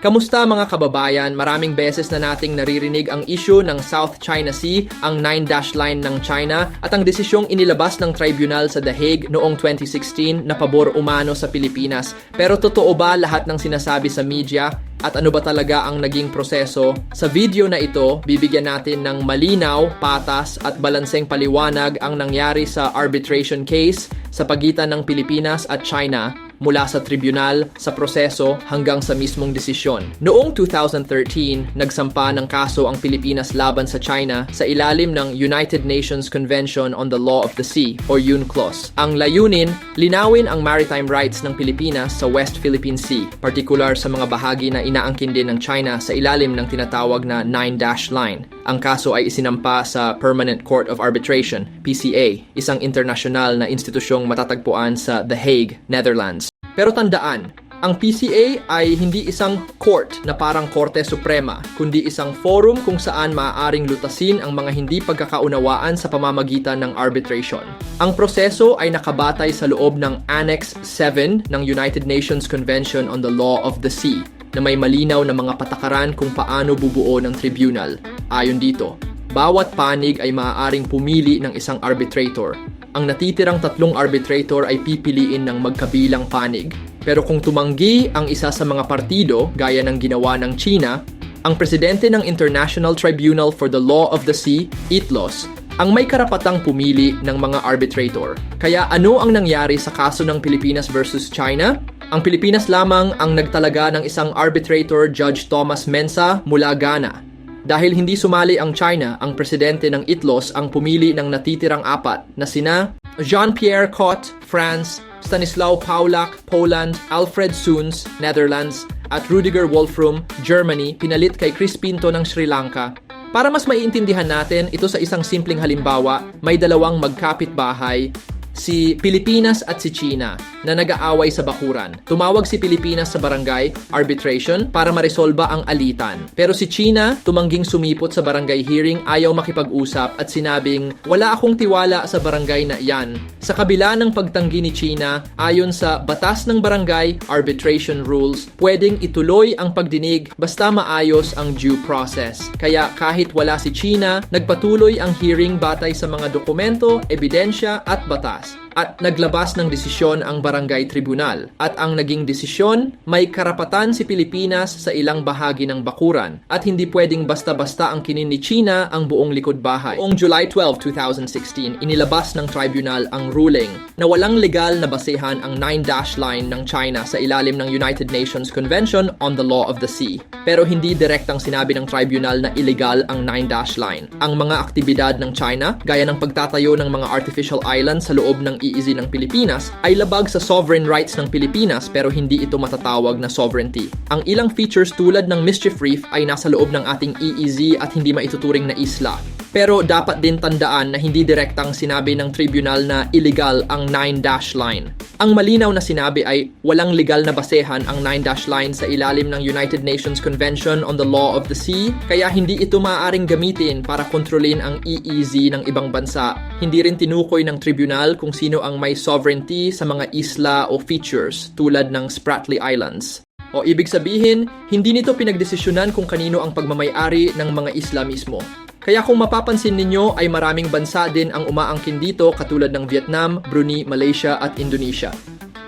Kamusta mga kababayan? Maraming beses na nating naririnig ang issue ng South China Sea, ang Nine Dash Line ng China, at ang desisyong inilabas ng tribunal sa The Hague noong 2016 na pabor umano sa Pilipinas. Pero totoo ba lahat ng sinasabi sa media? At ano ba talaga ang naging proseso? Sa video na ito, bibigyan natin ng malinaw, patas at balanseng paliwanag ang nangyari sa arbitration case sa pagitan ng Pilipinas at China mula sa tribunal, sa proseso hanggang sa mismong desisyon. Noong 2013, nagsampa ng kaso ang Pilipinas laban sa China sa ilalim ng United Nations Convention on the Law of the Sea or UNCLOS. Ang layunin, linawin ang maritime rights ng Pilipinas sa West Philippine Sea, particular sa mga bahagi na inaangkin din ng China sa ilalim ng tinatawag na Nine Dash Line. Ang kaso ay isinampa sa Permanent Court of Arbitration, PCA, isang internasyonal na institusyong matatagpuan sa The Hague, Netherlands. Pero tandaan, ang PCA ay hindi isang court na parang Korte Suprema, kundi isang forum kung saan maaaring lutasin ang mga hindi pagkakaunawaan sa pamamagitan ng arbitration. Ang proseso ay nakabatay sa loob ng Annex 7 ng United Nations Convention on the Law of the Sea na may malinaw na mga patakaran kung paano bubuo ng tribunal. Ayon dito, bawat panig ay maaaring pumili ng isang arbitrator ang natitirang tatlong arbitrator ay pipiliin ng magkabilang panig. Pero kung tumanggi ang isa sa mga partido, gaya ng ginawa ng China, ang presidente ng International Tribunal for the Law of the Sea, ITLOS, ang may karapatang pumili ng mga arbitrator. Kaya ano ang nangyari sa kaso ng Pilipinas versus China? Ang Pilipinas lamang ang nagtalaga ng isang arbitrator Judge Thomas Mensa mula Ghana dahil hindi sumali ang China, ang presidente ng ITLOS ang pumili ng natitirang apat na sina Jean-Pierre Cot, France, Stanislaw Paulak, Poland, Alfred Soons, Netherlands, at Rudiger Wolfram, Germany, pinalit kay Chris Pinto ng Sri Lanka. Para mas maiintindihan natin, ito sa isang simpleng halimbawa, may dalawang magkapit-bahay si Pilipinas at si China na nag-aaway sa bakuran. Tumawag si Pilipinas sa barangay arbitration para maresolba ang alitan. Pero si China tumangging sumipot sa barangay hearing ayaw makipag-usap at sinabing wala akong tiwala sa barangay na iyan. Sa kabila ng pagtanggi ni China, ayon sa batas ng barangay arbitration rules, pwedeng ituloy ang pagdinig basta maayos ang due process. Kaya kahit wala si China, nagpatuloy ang hearing batay sa mga dokumento, ebidensya at batas Yes. At naglabas ng desisyon ang barangay tribunal. At ang naging desisyon, may karapatan si Pilipinas sa ilang bahagi ng bakuran at hindi pwedeng basta-basta ang kinin ni China ang buong likod bahay. Noong July 12, 2016, inilabas ng tribunal ang ruling na walang legal na basehan ang Nine Dash Line ng China sa ilalim ng United Nations Convention on the Law of the Sea. Pero hindi direktang sinabi ng tribunal na illegal ang Nine Dash Line. Ang mga aktibidad ng China, gaya ng pagtatayo ng mga artificial islands sa loob ng EEZ ng Pilipinas ay labag sa sovereign rights ng Pilipinas pero hindi ito matatawag na sovereignty. Ang ilang features tulad ng Mischief Reef ay nasa loob ng ating EEZ at hindi maituturing na isla. Pero dapat din tandaan na hindi direktang sinabi ng tribunal na illegal ang 9-dash line. Ang malinaw na sinabi ay walang legal na basehan ang 9-dash line sa ilalim ng United Nations Convention on the Law of the Sea, kaya hindi ito maaaring gamitin para kontrolin ang EEZ ng ibang bansa. Hindi rin tinukoy ng tribunal kung sino ang may sovereignty sa mga isla o features tulad ng Spratly Islands. O ibig sabihin, hindi nito pinagdesisyonan kung kanino ang pagmamayari ng mga isla mismo. Kaya kung mapapansin ninyo ay maraming bansa din ang umaangkin dito katulad ng Vietnam, Brunei, Malaysia at Indonesia.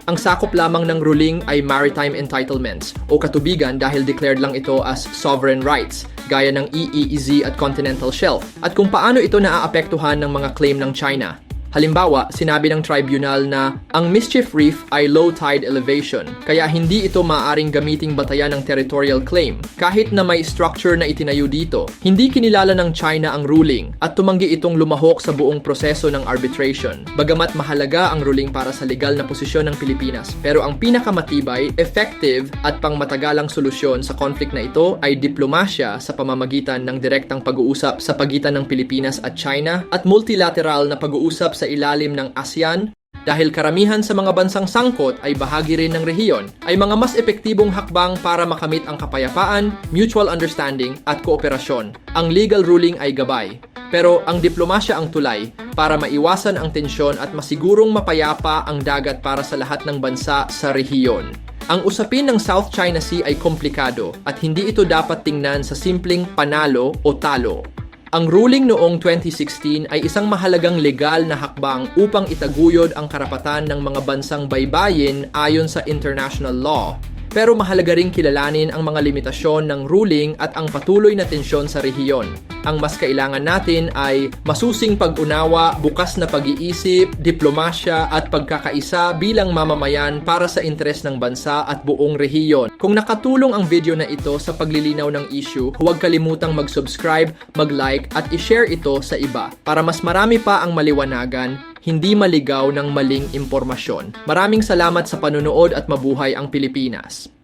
Ang sakop lamang ng ruling ay maritime entitlements o katubigan dahil declared lang ito as sovereign rights gaya ng EEZ at continental shelf at kung paano ito naaapektuhan ng mga claim ng China. Halimbawa, sinabi ng tribunal na ang Mischief Reef ay low tide elevation, kaya hindi ito maaaring gamiting batayan ng territorial claim. Kahit na may structure na itinayo dito, hindi kinilala ng China ang ruling at tumanggi itong lumahok sa buong proseso ng arbitration. Bagamat mahalaga ang ruling para sa legal na posisyon ng Pilipinas, pero ang pinakamatibay, effective at pangmatagalang solusyon sa conflict na ito ay diplomasya sa pamamagitan ng direktang pag-uusap sa pagitan ng Pilipinas at China at multilateral na pag-uusap sa ilalim ng ASEAN dahil karamihan sa mga bansang sangkot ay bahagi rin ng rehiyon, ay mga mas epektibong hakbang para makamit ang kapayapaan, mutual understanding at kooperasyon. Ang legal ruling ay gabay, pero ang diplomasya ang tulay para maiwasan ang tensyon at masigurong mapayapa ang dagat para sa lahat ng bansa sa rehiyon. Ang usapin ng South China Sea ay komplikado at hindi ito dapat tingnan sa simpleng panalo o talo. Ang ruling noong 2016 ay isang mahalagang legal na hakbang upang itaguyod ang karapatan ng mga bansang baybayin ayon sa international law. Pero mahalaga ring kilalanin ang mga limitasyon ng ruling at ang patuloy na tensyon sa rehiyon. Ang mas kailangan natin ay masusing pag-unawa, bukas na pag-iisip, diplomasya at pagkakaisa bilang mamamayan para sa interes ng bansa at buong rehiyon. Kung nakatulong ang video na ito sa paglilinaw ng issue, huwag kalimutang mag-subscribe, mag-like at i-share ito sa iba para mas marami pa ang maliwanagan hindi maligaw ng maling impormasyon. Maraming salamat sa panunood at mabuhay ang Pilipinas.